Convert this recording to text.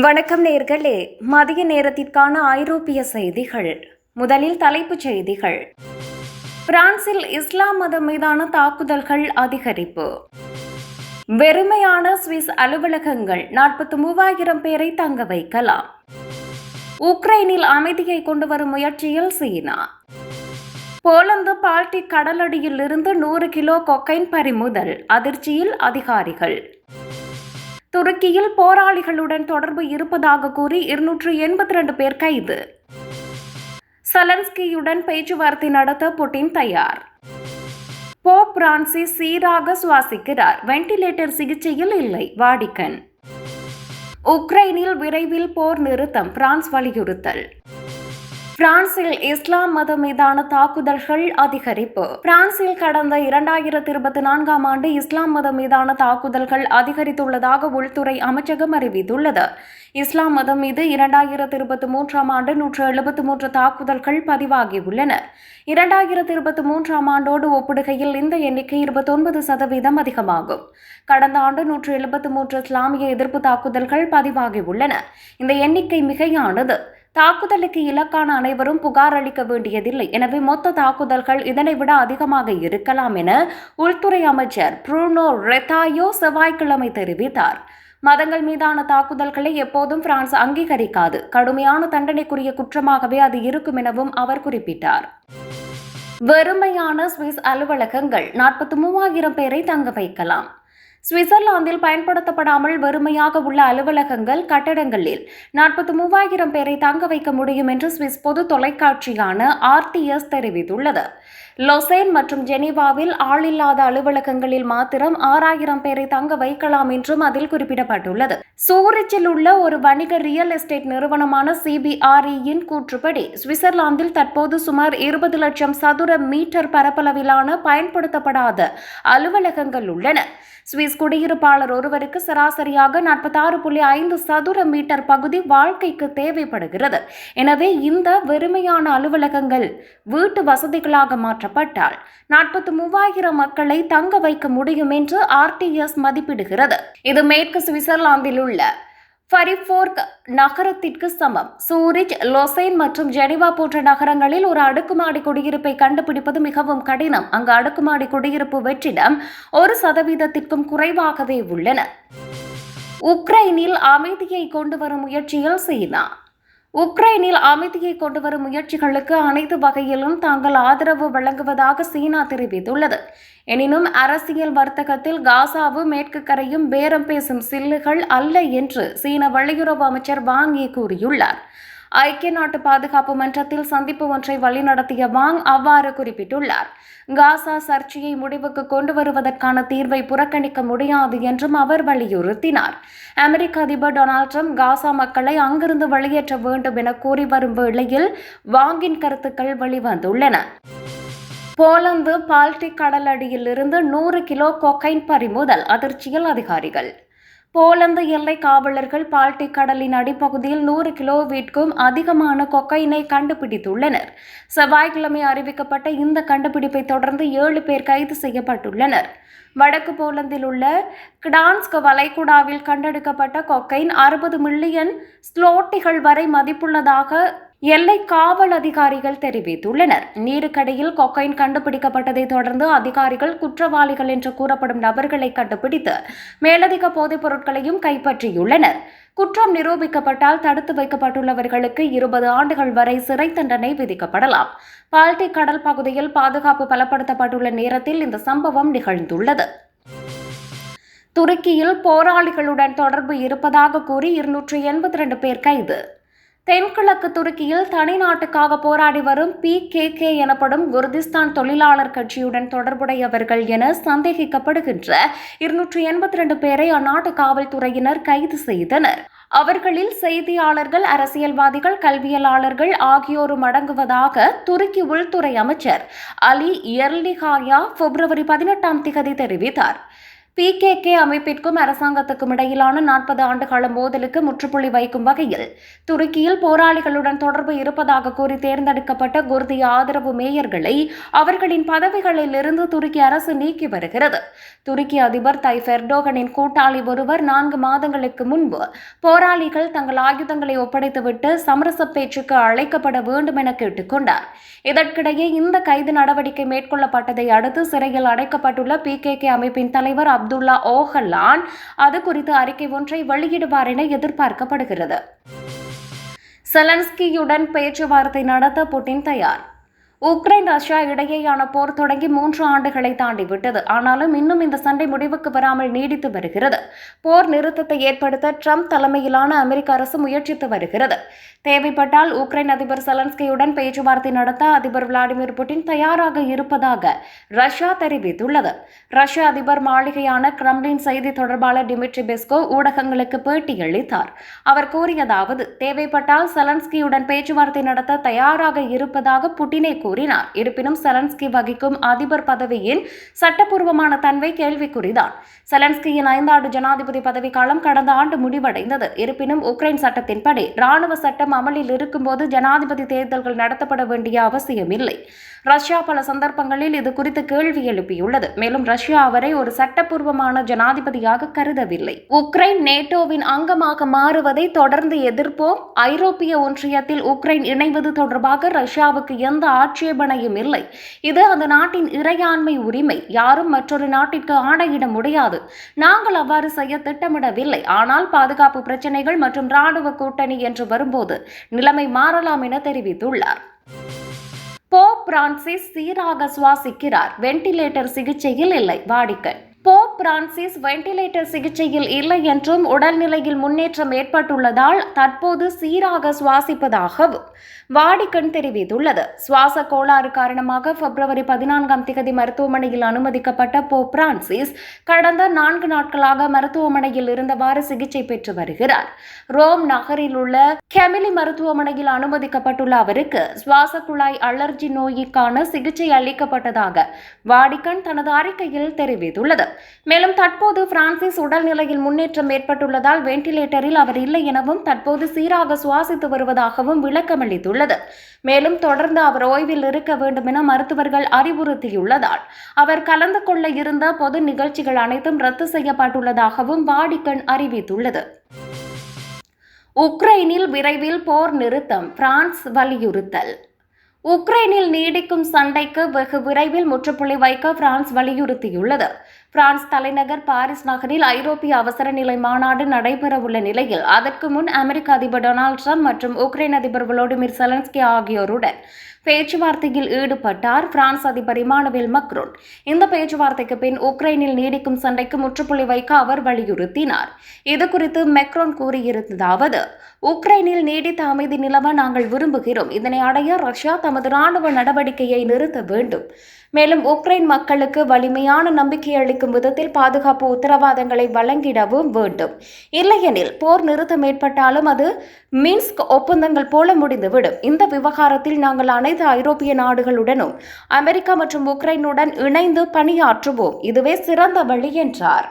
வணக்கம் நேர்களே. மதிய நேரத்திற்கான ஐரோப்பிய செய்திகள். முதலில் தலைப்புச் செய்திகள். பிரான்சில் இஸ்லாம் மதம் மீதான தாக்குதல்கள் அதிகரிப்பு. வெறுமையான சுவிஸ் அலுவலகங்கள் நாற்பத்தி மூவாயிரம் பேரை தங்க வைக்கலாம். உக்ரைனில் அமைதியை கொண்டு வரும் முயற்சியில் சீனா. போலந்து பால்டிக் கடலடியில் இருந்து நூறு கிலோ கொக்கைன் பறிமுதல் அதிர்ச்சியில் அதிகாரிகள். துருக்கியில் போராளிகளுடன் தொடர்பு இருப்பதாக கூறி இருநூற்று எண்பத்தி ரெண்டு பேர் கைது. சலன்ஸ்கியுடன் பேச்சுவார்த்தை நடத்த புட்டின் தயார். போப் பிரான்சிஸ் சீராக சுவாசிக்கிறார். வெண்டிலேட்டர் சிகிச்சையில் இல்லை வாடிக்கன். உக்ரைனில் விரைவில் போர் நிறுத்தம் பிரான்ஸ் வலியுறுத்தல். பிரான்சில் இஸ்லாம் மதம் மீதான தாக்குதல்கள் அதிகரிப்பு. பிரான்சில் கடந்த இரண்டாயிரத்தி இருபத்தி நான்காம் ஆண்டு இஸ்லாம் மதம் மீதான தாக்குதல்கள் அதிகரித்துள்ளதாக உள்துறை அமைச்சகம் அறிவித்துள்ளது. இஸ்லாம் மதம் மீது இரண்டாயிரத்தி இருபத்தி மூன்றாம் ஆண்டு நூற்று எழுபத்தி மூன்று தாக்குதல்கள் பதிவாகியுள்ளன. இரண்டாயிரத்தி இருபத்தி மூன்றாம் ஆண்டோடு ஒப்பிடுகையில் இந்த எண்ணிக்கை இருபத்தொன்பது சதவீதம் அதிகமாகும். கடந்த ஆண்டு நூற்று எழுபத்தி மூன்று இஸ்லாமிய எதிர்ப்பு தாக்குதல்கள் பதிவாகியுள்ளன. இந்த எண்ணிக்கை மிகையானது. தாக்குதலுக்கு இலக்கான அனைவரும் புகார் அளிக்க வேண்டியதில்லை. எனவே மொத்த தாக்குதல்கள் இதனை விட அதிகமாக இருக்கலாம் என உள்துறை அமைச்சர் ப்ரூனோ ரெத்தாயோ செவ்வாய்க்கிழமை தெரிவித்தார். மதங்கள் மீதான தாக்குதல்களை எப்போதும் பிரான்ஸ் அங்கீகரிக்காது. கடுமையான தண்டனைக்குரிய குற்றமாகவே அது இருக்கும் எனவும் அவர் குறிப்பிட்டார். வெறுமையான சுவிஸ் அலுவலகங்கள் நாற்பத்தி மூவாயிரம் பேரை தங்க வைக்கலாம். சுவிட்சர்லாந்தில் பயன்படுத்தப்படாமல் வெறுமையாக உள்ள அலுவலகங்கள் கட்டடங்களில் நாற்பத்தி மூவாயிரம் பேரை தங்க வைக்க முடியும் என்று சுவிஸ் பொது தொலைக்காட்சியான ஆர்டிஎஸ் தெரிவித்துள்ளது. லொசேன் மற்றும் ஜெனீவாவில் ஆளில்லாத அலுவலகங்களில் மாத்திரம் ஆறாயிரம் பேரை தங்க வைக்கலாம் என்றும் அதில் குறிப்பிடப்பட்டுள்ளது. சூரிச்சில் உள்ள ஒரு வணிக ரியல் எஸ்டேட் நிறுவனமான சிபிஆர்இயின் கூற்றுப்படி சுவிட்சர்லாந்தில் தற்போது சுமார் இருபது லட்சம் சதுர மீட்டர் பரப்பளவிலான பயன்படுத்தப்படாத அலுவலகங்கள் உள்ளன. சுவிஸ் குடியிருப்பாளர் ஒருவருக்கு சராசரியாக நாற்பத்தாறு புள்ளி ஐந்து சதுர மீட்டர் பகுதி வாழ்க்கைக்கு தேவைப்படுகிறது. எனவே இந்த வெறுமையான அலுவலகங்கள் வீட்டு வசதிகளாக மாற்றப்பட்டால் நாற்பத்தி மூவாயிரம் மக்களை தங்க வைக்க முடியும் என்று ஆர்டிஎஸ் மதிப்பிடுகிறது. இது மேற்கு சுவிட்சர்லாந்தில் உள்ள ஃபரிஃபோர்க் நகரத்திற்கு சமம். சூரிச் லொசைன் மற்றும் ஜெனிவா போன்ற நகரங்களில் ஒரு அடுக்குமாடி குடியிருப்பை கண்டுபிடிப்பது மிகவும் கடினம். அங்கு அடுக்குமாடி குடியிருப்பு வெற்றிடம் ஒரு சதவீதத்திற்கும் குறைவாகவே உள்ளன. உக்ரைனில் அமைதியை கொண்டு வரும் முயற்சியில் சீனா. உக்ரைனில் அமைதியை கொண்டு வரும் முயற்சிகளுக்கு அனைத்து வகையிலும் தாங்கள் ஆதரவு வழங்குவதாக சீனா தெரிவித்துள்ளது. எனினும் அரசியல் வர்த்தகத்தில் காசாவும் மேற்கு கரையும் பேரம் பேசும் சில்லுகள் அல்ல என்று சீன வெளியுறவு அமைச்சர் வாங்கி கூறியுள்ளார். ஐக்கிய நாட்டு பாதுகாப்பு மன்றத்தில் சந்திப்பு ஒன்றை வழிநடத்திய வாங் அவ்வாறு குறிப்பிட்டுள்ளார். காசா சர்ச்சையை முடிவுக்கு கொண்டு வருவதற்கான தீர்வை புறக்கணிக்க முடியாது என்றும் அவர் வலியுறுத்தினார். அமெரிக்க அதிபர் டொனால்ட் ட்ரம்ப் காசா மக்களை அங்கிருந்து வெளியேற்ற வேண்டும் என கூறி வரும் வேளையில் வாங்கின் கருத்துக்கள் வெளிவந்துள்ளன. போலந்து பால்டிக் கடலடியில் இருந்து நூறு கிலோ கொக்கைன் பறிமுதல் அதிர்ச்சியில் அதிகாரிகள். போலந்து எல்லை காவலர்கள் பால்டிக் கடலின் அடிப்பகுதியில் நூறு கிலோவிற்கும் அதிகமான கொக்கையினை கண்டுபிடித்துள்ளனர். செவ்வாய்க்கிழமை அறிவிக்கப்பட்ட இந்த கண்டுபிடிப்பை தொடர்ந்து ஏழு பேர் கைது செய்யப்பட்டுள்ளனர். வடக்கு போலந்தில் உள்ள கிடான்ஸ்க் வளைகுடாவில் கண்டெடுக்கப்பட்ட கொக்கைன் அறுபது மில்லியன் ஸ்லோட்டிகள் வரை மதிப்புள்ளதாக எல்லை காவல் அதிகாரிகள் தெரிவித்துள்ளனர். நீருக்கடியில் கொக்கைன் கண்டுபிடிக்கப்பட்டதை தொடர்ந்து அதிகாரிகள் குற்றவாளிகள் என்று கூறப்படும் நபர்களை கண்டுபிடித்து மேலதிக போதைப் பொருட்களையும் கைப்பற்றியுள்ளனர். குற்றம் நிரூபிக்கப்பட்டால் தடுத்து வைக்கப்பட்டுள்ளவர்களுக்கு இருபது ஆண்டுகள் வரை சிறை தண்டனை விதிக்கப்படலாம். பால்டிக் கடல் பகுதியில் பாதுகாப்பு பலப்படுத்தப்பட்டுள்ள நேரத்தில் இந்த சம்பவம் நிகழ்ந்துள்ளது. துருக்கியில் போராளிகளுடன் தொடர்பு இருப்பதாக கூறி இருநூற்றி எண்பத்தி ரெண்டு பேர் கைது. தென்கிழக்கு துருக்கியில் தனி நாட்டுக்காக போராடி வரும் பி கே கே எனப்படும் குர்திஸ்தான் தொழிலாளர் கட்சியுடன் தொடர்புடையவர்கள் என சந்தேகிக்கப்படுகின்ற இருநூற்றி எண்பத்தி ரெண்டு பேரை அந்நாட்டு காவல்துறையினர் கைது செய்தனர். அவர்களில் செய்தியாளர்கள் அரசியல்வாதிகள் கல்வியலாளர்கள் ஆகியோரும் அடங்குவதாக துருக்கி உள்துறை அமைச்சர் அலி எர்லிஹாயா பிப்ரவரி பதினெட்டாம் திகதி தெரிவித்தார். பிகேகே அமைப்பிற்கும் அரசாங்கத்துக்கும் இடையிலான நாற்பது ஆண்டுகால மோதலுக்கு முற்றுப்புள்ளி வைக்கும் வகையில் துருக்கியில் போராளிகளுடன் தொடர்பு இருப்பதாக கூறி தேர்ந்தெடுக்கப்பட்ட குர்திய ஆதரவு மேயர்களை அவர்களின் பதவிகளில் இருந்து துருக்கி அரசு நீக்கி வருகிறது. துருக்கி அதிபர் தைப் எர்டோகனின் கூட்டாளி ஒருவர் நான்கு மாதங்களுக்கு முன்பு போராளிகள் தங்கள் ஆயுதங்களை ஒப்படைத்துவிட்டு சமரச பேச்சுக்கு அழைக்கப்பட வேண்டும் என கேட்டுக்கொண்டார் இதற்கிடையே இந்த கைது நடவடிக்கை மேற்கொள்ளப்பட்டதை அடுத்து சிறையில் அடைக்கப்பட்டுள்ள பிகேகே அமைப்பின் தலைவர் அப்துல்லா ஓஹல்லான் அது குறித்து அறிக்கை ஒன்றை வெளியிடுவார் என எதிர்பார்க்கப்படுகிறது. செலன்ஸ்கியுடன் பேச்சுவார்த்தை நடத்த புட்டின் தயார். உக்ரைன் ரஷ்யா இடையேயான போர் தொடங்கி மூன்று ஆண்டுகளை தாண்டிவிட்டது ஆனாலும் இன்னும் இந்த சண்டை முடிவுக்கு வராமல் நீடித்து வருகிறது. போர் நிறுத்தத்தை ஏற்படுத்த ட்ரம்ப் தலைமையிலான அமெரிக்க அரசு முயற்சித்து வருகிறது. தேவைப்பட்டால் உக்ரைன் அதிபர் செலன்ஸ்கியுடன் பேச்சுவார்த்தை நடத்த அதிபர் விளாடிமிர் புட்டின் தயாராக இருப்பதாக ரஷ்யா தெரிவித்துள்ளது. ரஷ்ய அதிபர் மாளிகையான கிரம்லின் செய்தி தொடர்பாளர் டிமிட்ரி பெஸ்கோ ஊடகங்களுக்கு பேட்டியளித்தார் அவர் கூறியதாவது தேவைப்பட்டால் செலன்ஸ்கியுடன் பேச்சுவார்த்தை நடத்த தயாராக இருப்பதாக புட்டினை கூறினார். இருப்பினும் செலன்ஸ்கி வகிக்கும் அதிபர் பதவியின் சட்டப்பூர்வமான தன்மை கேள்விக்குறிதான். செலன்ஸ்கியின் ஐந்தாண்டு ஜனாதிபதி பதவிக்காலம் கடந்த ஆண்டு முடிவடைந்தது. இருப்பினும் உக்ரைன் சட்டத்தின்படி ராணுவ சட்டம் அமலில் இருக்கும்போது ஜனாதிபதி தேர்தல்கள் நடத்தப்பட வேண்டிய அவசியமில்லை. ரஷ்யா பல சந்தர்ப்பங்களில் இது குறித்து கேள்வி எழுப்பியுள்ளது. மேலும் ரஷ்யா அவரை ஒரு சட்டப்பூர்வமான ஜனாதிபதியாக கருதவில்லை. உக்ரைன் நேட்டோவின் அங்கமாக மாறுவதை தொடர்ந்து எதிர்ப்போம். ஐரோப்பிய ஒன்றியத்தில் உக்ரைன் இணைவது தொடர்பாக ரஷ்யாவுக்கு எந்த ஆட்சேபனையும் இல்லை. இது அந்த நாட்டின் இறையாண்மை உரிமை. யாரும் மற்றொரு நாட்டிற்கு ஆணையிட முடியாது. நாங்கள் அவ்வாறு செய்ய திட்டமிடவில்லை. ஆனால் பாதுகாப்பு பிரச்சினைகள் மற்றும் ராணுவ கூட்டணி என்று வரும்போது நிலைமை மாறலாம் என தெரிவித்துள்ளார். போப் பிரான்சிஸ் சீராக சுவாசிக்கிறார். வென்டிலேட்டர் சிகிச்சையில் இல்லை. வாடிக்கை. பிரான்சிஸ் வெண்டிலேட்டர் சிகிச்சையில் இல்லை என்றும் உடல்நிலையில் முன்னேற்றம் ஏற்பட்டுள்ளதால் தற்போது சீராக சுவாசிப்பதாகவும் வாடிக்கண் தெரிவித்துள்ளது. சுவாச கோளாறு காரணமாக பிப்ரவரி பதினான்காம் திகதி மருத்துவமனையில் அனுமதிக்கப்பட்ட போ பிரான்சிஸ் கடந்த நான்கு நாட்களாக மருத்துவமனையில் இருந்தவாறு சிகிச்சை பெற்று வருகிறார். ரோம் நகரில் உள்ள கெமிலி மருத்துவமனையில் அனுமதிக்கப்பட்டுள்ள அவருக்கு சுவாச குழாய் அலர்ஜி நோய்க்கான சிகிச்சை அளிக்கப்பட்டதாக வாடிக்கன் தனது அறிக்கையில் தெரிவித்துள்ளது. மேலும் தற்போது பிரான்சிஸ் உடல்நிலையில் முன்னேற்றம் ஏற்பட்டுள்ளதால் வென்டிலேட்டரில் அவர் இல்லை எனவும் தற்போது சீராக சுவாசித்து வருவதாகவும் விளக்கமளித்துள்ளது மேலும் தொடர்ந்து அவர் ஓய்வில் இருக்க வேண்டும் என மருத்துவர்கள் அறிவுறுத்தியுள்ளதால் அவர் கலந்து கொள்ள இருந்த பொது நிகழ்ச்சிகள் அனைத்தும் ரத்து செய்யப்பட்டுள்ளதாகவும் வாடிக்கண் அறிவித்துள்ளது. உக்ரைனில் விரைவில் போர் நிறுத்தம் பிரான்ஸ் வலியுறுத்தல். உக்ரைனில் நீடிக்கும் சண்டைக்கு வெகு விரைவில் முற்றுப்புள்ளி வைக்க பிரான்ஸ் வலியுறுத்தியுள்ளது. பிரான்ஸ் தலைநகர் பாரிஸ் நகரில் ஐரோப்பிய அவசர நிலை மாநாடு நடைபெறவுள்ள நிலையில் அதற்கு முன் அமெரிக்க அதிபர் டொனால்டு ட்ரம்ப் மற்றும் உக்ரைன் அதிபர் விளோடிமிர் செலன்ஸ்கி ஆகியோருடன் பேச்சுவார்த்தையில் ஈடுபட்டார் பிரான்ஸ் அதிபர் இமானுவேல் மக்ரோன். இந்த பேச்சுவார்த்தைக்கு பின் உக்ரைனில் நீடிக்கும் சண்டைக்கு முற்றுப்புள்ளி வைக்க அவர் வலியுறுத்தினார். இதுகுறித்து மெக்ரோன் கூறியிருந்ததாவது உக்ரைனில் நீடித்த அமைதி நிலவ நாங்கள் விரும்புகிறோம். இதனை அடைய ரஷ்யா தமது ராணுவ நடவடிக்கையை நிறுத்த வேண்டும். மேலும் உக்ரைன் மக்களுக்கு வலிமையான நம்பிக்கை அளிக்கும் விதத்தில் பாதுகாப்பு உத்தரவாதங்களை வழங்கிடவும் வேண்டும். இல்லையெனில் போர் நிறுத்தம் ஏற்பட்டாலும் அது மின்ஸ்க் ஒப்பந்தங்கள் போல முடிந்துவிடும். இந்த விவகாரத்தில் நாங்கள் அனைத்து ஐரோப்பிய நாடுகளுடனும் அமெரிக்கா மற்றும் உக்ரைனுடன் இணைந்து பணியாற்றுவோம். இதுவே சிறந்த வழி என்றார்.